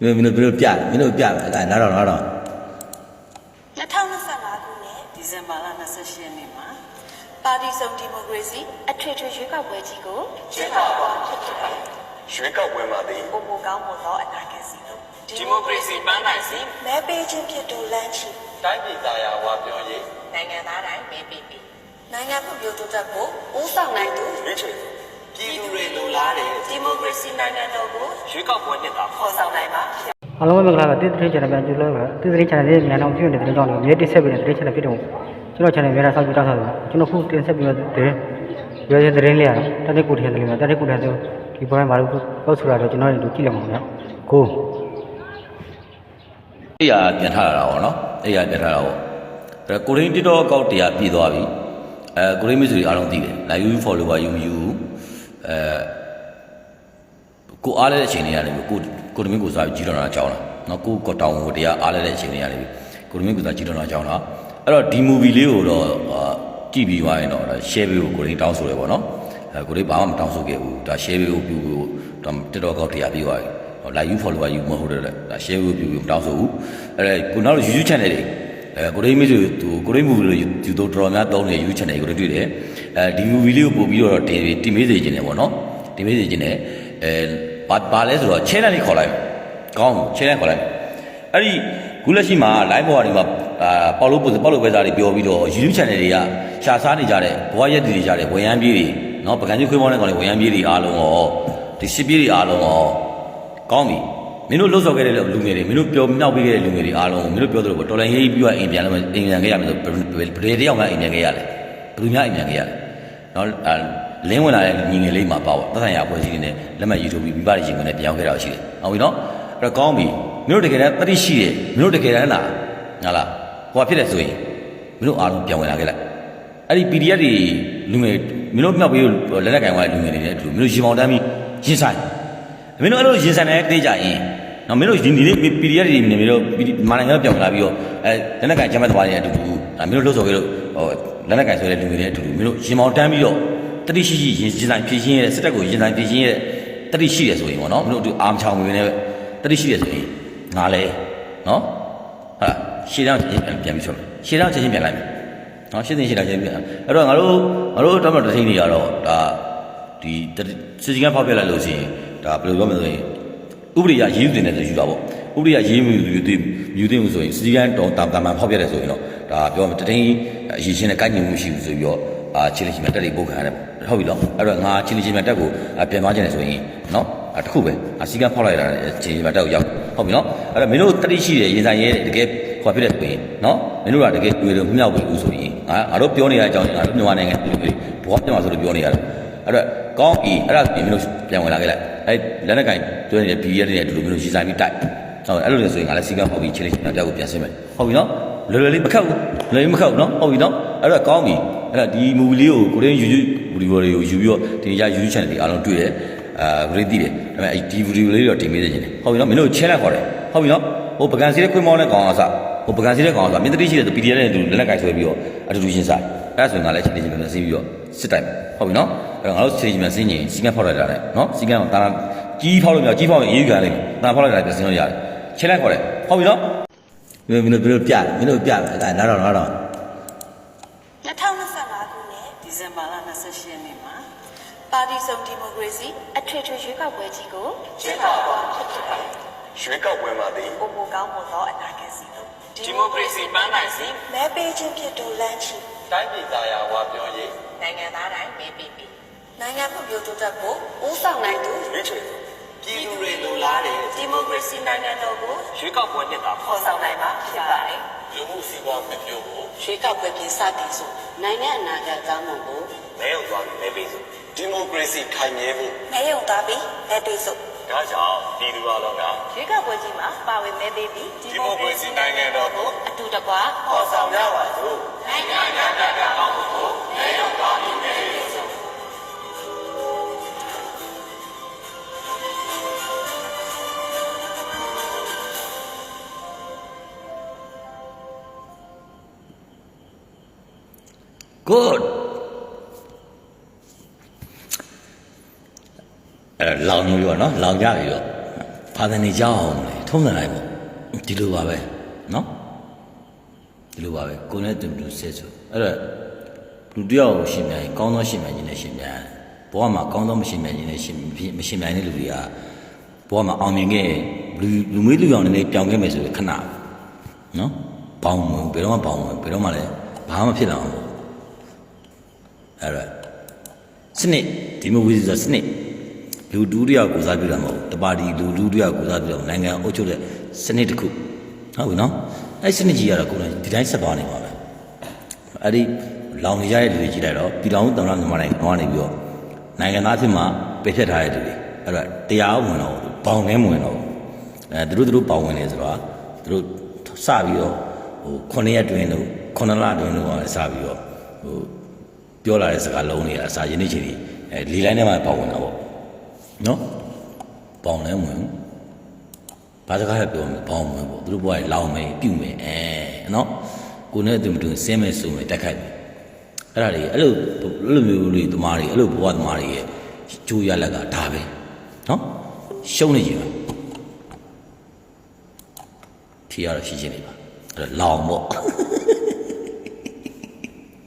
မင်းတို့မင်းတို့ပြမင်းတို့ပြမယ်အဲနားတော့နားတော့2025ခုနှစ်ဒီဇင်ဘာလ28ရက်နေ့မှာပါတီစုံဒီမိုကရေစီအထွေထွေရွေးကောက်ပွဲကြီးကိုကျင်းပသွားဖြစ်ဖြစ်ပါတယ်ရွေးကောက်ပွဲမှာသည်။ပုံမကောင်းမွန်သောအနာဂတ်စီလို့ဒီမိုကရေစီပန်းနိုင်စီမဲပေးခြင်းဖြစ်တူလန်းချီတိုင်းပြည်သားရာဝါပြောရေးနိုင်ငံသားတိုင်းမဲပေးပြီးနိုင်ငံဖွံ့ဖြိုးတိုးတက်ဖို့ဦးဆောင်နိုင်သူရွေးချယ် ပြည်သူတွေလိုလားတဲ့ဒီမိုကရေစီနိုင်ငံတော်ကိုရွေးကောက်ပွဲနှစ်တာဖော်ဆောင်နိုင်ပါဖြစ်အားလုံးပဲမင်္ဂလာပါတိတိ channel ပြန်ကြည့်လို့ပါတိတိ channel လေးမြန်အောင်ကြည့်နေတဲ့တဲ့ကြောင့်လည်းမြေတိဆက်ပြီးတဲ့တိ channel ဖြစ်တော့ကျွန်တော် channel များတာစောင့်ကြည့်တောက်ထားတယ်ကျွန်တော်ခုတင်ဆက်ပြီးတဲ့ရွေးရတဲ့လေးရတတိကုထရတဲ့လေးမှာတတိကုထရဆိုဒီပေါ်မှာဘာလို့ပေါ့ဆိုတာတော့ကျွန်တော်တို့ကြည့်လိုက်မှာနော်ကိုအဲ့ရပြန်ထားတာပေါ့နော်အဲ့ရပြန်ထားတာပေါ့အဲကိုရင်းတစ်တော့အကောက်တရားပြည်သွားပြီအဲကိုရင်းမိတ်ဆွေအားလုံးသိတယ် like you follower you you အဲကိုအားလဲတဲ့အချိန်တွေရတယ်ကိုကိုတမင်းကိုစားပြီးကြီးတော်တာကြောင်းလားနော်ကိုကိုတောင်ကိုတရားအားလဲတဲ့အချိန်တွေရတယ်ကိုတမင်းကိုစားကြီးတော်တာကြောင်းလားအဲ့တော့ဒီ movie လေးကိုတော့ကြည့်ပြီးသွားရင်တော့ share ပေးဖို့ကိုရင်းတောင်းဆိုတယ်ပေါ့နော်အဲကိုရင်းဘာမှမတောင်းဆိုခဲ့ဘူးဒါ share ပေးဖို့ပြုဖို့တော့တစ်တော်ကောက်တရားပြီးသွားပြီဟော like you follower you မဟုတ်တယ်လေဒါ share ဖို့ပြုပြီးမတောင်းဆိုဘူးအဲ့ဒါကိုနောက် YouTube channel တွေ အဲကိုရိမိတ်ဆိုသူကိုရိမူလို့ယူတော့တော်များသုံးနေ YouTube channel ကိုတွေ့တယ်အဲဒီ movie လေးကိုပို့ပြီးတော့တင်တင်မေးစေခြင်းတယ်ပေါ့နော်တင်မေးစေခြင်းတယ်အဲဘာဘာလဲဆိုတော့ channel လေးခေါ်လိုက်ကောင်း channel ခေါ်လိုက်အဲ့ဒီခုလက်ရှိမှာ live ပေါ်ကနေမှာအာပေါလို့ပို့ပေါလို့ပဲသားတွေပြောပြီးတော့ YouTube channel တွေကရှာစားနေကြတဲ့ဘဝရက်တည်နေကြတဲ့ဝရမ်းပြေးတွေနော်ပကံကြီးခွေးမောင်းတဲ့ကောင်တွေဝရမ်းပြေးတွေအားလုံးရောဒီရှစ်ပြေးတွေအားလုံးရောကောင်းပြီ မင်းတို့လှုပ်ဆော်ခဲ့တဲ့လူငယ်တွေမင်းတို့ပြောမြောက်ပေးခဲ့တဲ့လူငယ်တွေအားလုံးမင်းတို့ပြောသလိုပေါ့တော်လိုင်းရေးပြီးတော့အိမ်ပြန်လို့အိမ်ပြန်ခဲ့ရမယ်ဆိုဘယ်ဘယ်တယောက်မှအိမ်ပြန်ခဲ့ရလဲဘယ်သူများအိမ်ပြန်ခဲ့ရလဲနော်အာလင်းဝင်လာတဲ့ညီငယ်လေးမှာပေါ့သက်ဆိုင်ရာအဖွဲ့အစည်းတွေနဲ့လက်မှတ်ရေးထိုးပြီးမိဘတွေရင်ကနေပြန်ရောက်ခဲ့တာရှိတယ်ဟုတ်ပြီနော်အဲ့တော့ကောင်းပြီမင်းတို့တကယ်တမ်းတတိရှိတယ်မင်းတို့တကယ်တမ်းလားငါလားဟိုဖြစ်တယ်ဆိုရင်မင်းတို့အားလုံးပြန်ဝင်လာခဲ့လိုက်အဲ့ဒီ PDF တွေလူငယ်မင်းတို့မြောက်ပြီးလက်လက်ကင်သွားတဲ့လူငယ်တွေနဲ့အတူမင်းတို့ရင်ပေါင်တန်းပြီးရင်ဆိုင် မင်းတို့အဲ့လိုရင်ဆန်တဲ့တေးကြရင်နော်မင်းတို့ဒီနေ့ PDF တွေနေပြီးတော့မာနိုင်ငံပြောင်းလာပြီးတော့အဲလက်နက်ကင်ကျမ်းမသွားတဲ့အတူတူဒါမင်းတို့လှုပ်ဆော်ခဲ့လို့ဟိုလက်နက်ကင်ဆိုတဲ့လူတွေနဲ့အတူတူမင်းတို့ရင်မောင်တန်းပြီးတော့တတိရှိရှိရင်ရင်ဆိုင်ဖြည့်ရှင်းရတဲ့စစ်တပ်ကိုရင်ဆိုင်ဖြည့်ရှင်းရတဲ့တတိရှိရဆိုရင်ပေါ့နော်မင်းတို့အာမချောင်ဝင်နေတတိရှိရဆိုရင်ငါလဲနော်ဟာရှေ့တော့ပြန်ပြီးဆိုမယ်ရှေ့တော့ချက်ချင်းပြန်လိုက်မယ်နော်ရှင်းသိရှင်းတာချင်းပြန်အဲ့တော့ငါတို့ငါတို့တော်တော်တထိန်နေရတော့ဒါဒီစစ်စည်းကဖောက်ပြလိုက်လို့ရှိရင် ဒါဘယ်လိုပြောမလဲဆိုရင်ဥပဒေရရေးယူတင်တယ်ဆိုယူတာပေါ့ဥပဒေရရေးယူယူတင်ယူတင်မှုဆိုရင်စီကံတော်တာတာမှန်ဖောက်ပြတယ်ဆိုရင်တော့ဒါပြောမယ်တတိယအရေးချင်းနဲ့ကိုက်ညီမှုရှိဘူးဆိုပြီးတော့အာချင်းချင်းတက်လေးပုတ်ခံရတယ်ပေါ့ဟုတ်ပြီနော်အဲ့တော့ငါချင်းချင်းတက်ကိုပြန်သွားခြင်းတယ်ဆိုရင်နော်အတခုပဲအစီကံဖောက်လိုက်တာချင်းချင်းတက်ကိုရောက်ဟုတ်ပြီနော်အဲ့တော့မင်းတို့တတိရှိတယ်ရင်ဆိုင်ရဲတကယ်ခေါ်ဖြစ်တဲ့ဆိုရင်နော်မင်းတို့ကတကယ်တွေ့လို့မြောက်ပြီဘူးဆိုရင်ငါငါတို့ပြောနေတဲ့အကြောင်းငါတို့မြန်မာနိုင်ငံလူတွေဘဝပြန်မှာဆိုလို့ပြောနေရတယ်အဲ့တော့ ကောင်းပြီအဲ့ဒါပြင်မင်းတို့ပြန်ဝင်လာခဲ့လိုက်အဲ့လက်နက်ကင်တွဲနေတဲ့ BR တွေနဲ့ဒီလိုမျိုးရေဆိုင်ပြီးတိုက်ဟုတ်အဲ့လိုလေဆိုရင်ငါလည်းစီကံဟောပြီးချင်းလေးချင်းတက်ကိုပြန်ဆင်းမယ်ဟုတ်ပြီနော်လွယ်လွယ်လေးမခက်ဘူးလွယ်လေးမခက်ဘူးနော်ဟုတ်ပြီနော်အဲ့တော့ကောင်းပြီအဲ့ဒါဒီမူဗီလေးကိုကိုရင်းယူယူဗီဒီယိုတွေကိုယူပြီးတော့ဒီရ YouTube channel တွေအားလုံးတွေ့တယ်အာဂရိသိတယ်ဒါပေမဲ့အဲ့ဒီဗီဒီယိုလေးတော့တင်ပေးနေတယ်ဟုတ်ပြီနော်မင်းတို့ channel ခေါ်တယ်ဟုတ်ပြီနော်ဟိုပကံစီတဲ့ခွေးမောင်းတဲ့ကောင်အစဟိုပကံစီတဲ့ကောင်အစမင်းတတိရှိတဲ့ PDF နဲ့တူလက်နက်ကင်ဆွဲပြီးတော့အတူတူရှင်းစားအဲ့ဒါဆိုရင်ငါလည်းချင်းချင်းပြန်ဆင်းပြီးတော့စစ်တိုင်ဟုတ်ပြီနော် အဲ့တော့ငါတို့ချင်းချင်းပြန်ဆင်းရင်စီကံဖောက်လိုက်တာလေနော်စီကံကတာကြီးဖောက်လို့မရကြီးဖောက်ရင်အေးယူကြလိမ့်မယ်တာဖောက်လိုက်တာပြန်ဆင်းလို့ရတယ်ချင်းလိုက်ခေါ်တယ်ဟုတ်ပြီနော်မင်းတို့မင်းတို့ပြမင်းတို့ပြအဲ့ဒါနားတော့နားတော့2025ခုနှစ်ဒီဇင်ဘာလ28ရက်နေ့မှာပါတီစုံဒီမိုကရေစီအထွေထွေရွေးကောက်ပွဲကြီးကိုကျင်းပသွားဖြစ်ဖြစ်ပါတယ်ရွေးကောက်ပွဲမှာသည်ပုံမကောင်းမွန်သောအနာဂတ်စီလို့ဒီမိုကရေစီပန်းနိုင်စီမဲပေးခြင်းဖြစ်တူလန်းချီတိုင်းပြည်သားရာဝါပြောရေးနိုင်ငံသားတိုင်းမဲပေးပြီး နိုင်ငံဖွံ့ဖြိုးတိုးတက်ဖို့ဦးဆောင်နိုင်သူရွေးချယ်ပြည်သူတွေလိုလားတဲ့ဒီမိုကရေစီနိုင်ငံတော်ကိုရွေးကောက်ပွဲနှစ်တာဖော်ဆောင်နိုင်မှာဖြစ်ပါတယ်လူမှုစီးပွားဖွံ့ဖြိုးဖို့ရွေးကောက်ပွဲပြင်စတင်ဆိုနိုင်ငံအနာဂတ်ကောင်းမွန်ဖို့မဲရုံသွားပြီးမဲပေးစို့ဒီမိုကရေစီခိုင်မြဲဖို့မဲရုံသားပြီးမဲပေးစို့ဒါကြောင့်ပြည်သူအလုံးကရွေးကောက်ပွဲကြီးမှာပါဝင်မဲပေးပြီးဒီမိုကရေစီနိုင်ငံတော်ကိုအတူတကွာဖော်ဆောင်ကြပါစို့နိုင်ငံအနာဂတ်ကောင်းမွန်ဖို့ good အဲလောင်နေပြီပေါ့နော်လောင်ကြပြီပေါ့ဖာသနေကြောင်းအောင်လေထုံးစံလိုက်ပေါ့ဒီလိုပါပဲနော်ဒီလိုပါပဲကိုယ်နဲ့တူတူဆက်ဆိုအဲ့တော့လူတစ်ယောက်ကိုရှင်မြန်ရင်ကောင်းသောရှင်မြန်ခြင်းနဲ့ရှင်မြန်ရတယ်ဘဝမှာကောင်းသောမရှင်မြန်ခြင်းနဲ့ရှင်မရှင်မြန်တဲ့လူတွေကဘဝမှာအောင်မြင်ခဲ့ရင်လူလူမွေးလူအောင်နဲ့ပြောင်းခဲ့မယ်ဆိုရင်ခဏနော်ပေါင်းဝင်ဘယ်တော့မှပေါင်းဝင်ဘယ်တော့မှလည်းဘာမှဖြစ်လာအောင်ပေါ့ အဲ့တော့စနစ်ဒီမိုကရေစီဆိုတာစနစ်လူတူးတယောက်ကိုစားပြုတာမဟုတ်ဘူးတပါတီလူတူးတယောက်ကိုစားပြုတော့နိုင်ငံအုပ်ချုပ်တဲ့စနစ်တစ်ခုဟုတ်ပြီနော်အဲ့စနစ်ကြီးကတော့ကိုယ်တိုင်ဒီတိုင်းဆက်သွားနေပါပဲအဲ့ဒီလောင်နေကြတဲ့လူတွေကြည့်လိုက်တော့ပြည်တော်သမ္မတမြန်မာနိုင်ငံကနေပြီးတော့နိုင်ငံသားဖြစ်မှပယ်ဖျက်ထားတဲ့လူတွေအဲ့တော့တရားဝင်တော့ဘောင်ထဲမဝင်တော့ဘူးအဲသူတို့သူတို့ဘောင်ဝင်နေဆိုတော့သူတို့စပြီးတော့ဟို9ရက်တွင်လို့9လတွင်လို့စပြီးတော့ဟို ပြောလာတဲ့စကားလုံးတွေအစာရင်းနေချင်တွေအဲလီလိုင်းထဲမှာဘောင်ဝင်တာပေါ့နော်ပေါင်လဲမဝင်ဘူးဘာစကားလဲပြောမလဲပေါင်မဝင်ပေါ့သူတို့ဘွားလောင်မယ်ပြုတ်မယ်အဲနော်ကိုနဲ့သူမတူဆင်းမယ်ဆိုမယ်တက်ခိုက်မယ်အဲ့ဒါတွေအဲ့လိုအဲ့လိုမျိုးလေးသမားတွေအဲ့လိုဘဝသမားတွေရဲ့ကျိုးရလက်ကဒါပဲနော်ရှုံးနေကြပါဖြေရတော့ရှိချင်းနေပါအဲ့တော့လောင်ပေါ့